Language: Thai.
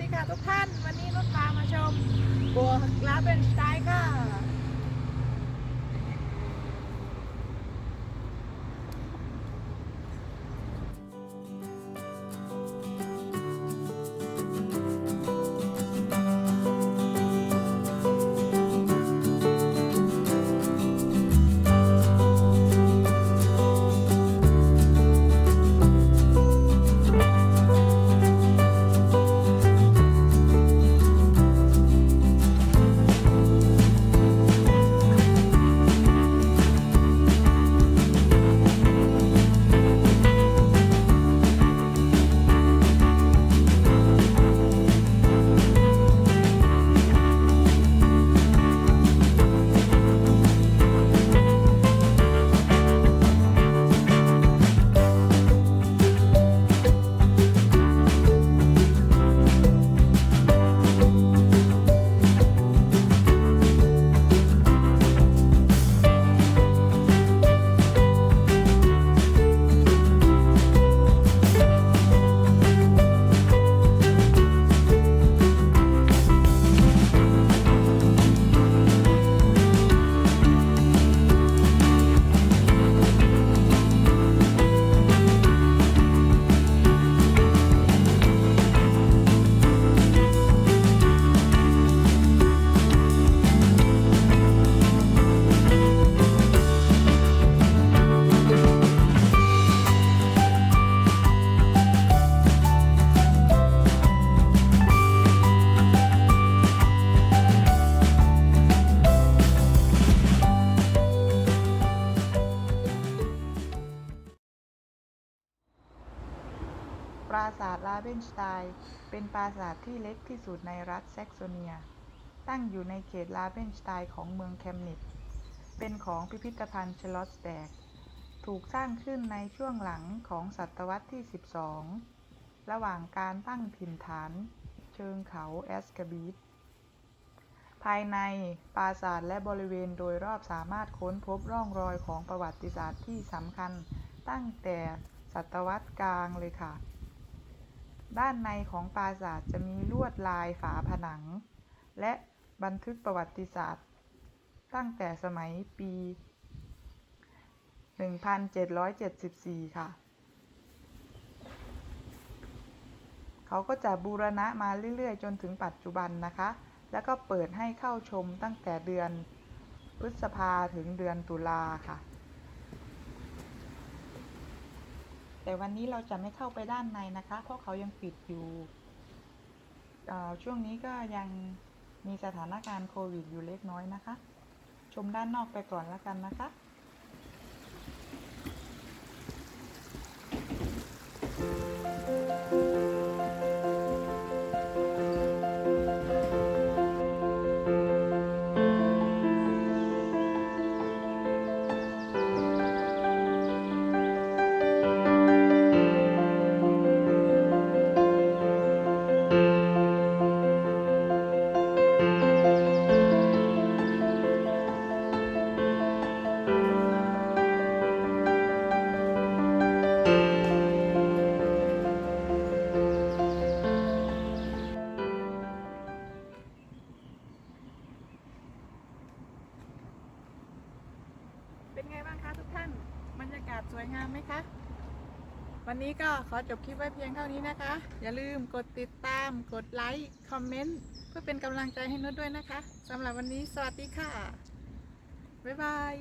ดีค่ะทุกท่าน วันนี้นุชพามาชมบัวลาเป็นสไตล์ค่ะ ปราสาทลาเบนสไตน์เป็นปราสาทที่เล็กที่สุดในรัฐแซกโซเนีย ตั้งอยู่ในเขตลาเบนสไตน์ของเมืองแคมนิตเป็นของพิพิธภัณฑ์ชลอสแบก ถูกสร้างขึ้นในช่วงหลังของศตวรรษที่ 12 ระหว่างการตั้งถิ่นฐาน เชิงเขาแอสกาบีดภายในปราสาทและบริเวณโดยรอบสามารถค้นพบร่องรอยของประวัติศาสตร์ที่สำคัญตั้งแต่ศตวรรษกลางเลยค่ะ ด้านในของปราสาทจะมีลวดลายฝาผนัง และบันทึกประวัติศาสตร์ ตั้งแต่สมัยปี 1774 ค่ะ เขาก็จะบูรณะมาเรื่อยๆ จนถึงปัจจุบันนะคะ แล้วก็เปิดให้เข้าชมตั้งแต่เดือนพฤษภาถึงเดือนตุลาค่ะ แต่วันนี้เราจะไม่เข้าไปด้านในนะคะ เพราะเขายังปิดอยู่ ช่วงนี้ก็ยังมีสถานการณ์โควิดอยู่เล็กน้อยนะคะ ชมด้านนอกไปก่อนแล้วกันนะคะ รยากาศสวยงามไหมคะ วันนี้ก็ขอจบคลิปไว้เพียงเท่านี้นะคะ อย่าลืมกดติดตาม กดไลค์ คอมเมนต์ เพื่อเป็นกำลังใจให้นุชด้วยนะคะสำหรับวันนี้สวัสดีค่ะ บ๊ายบาย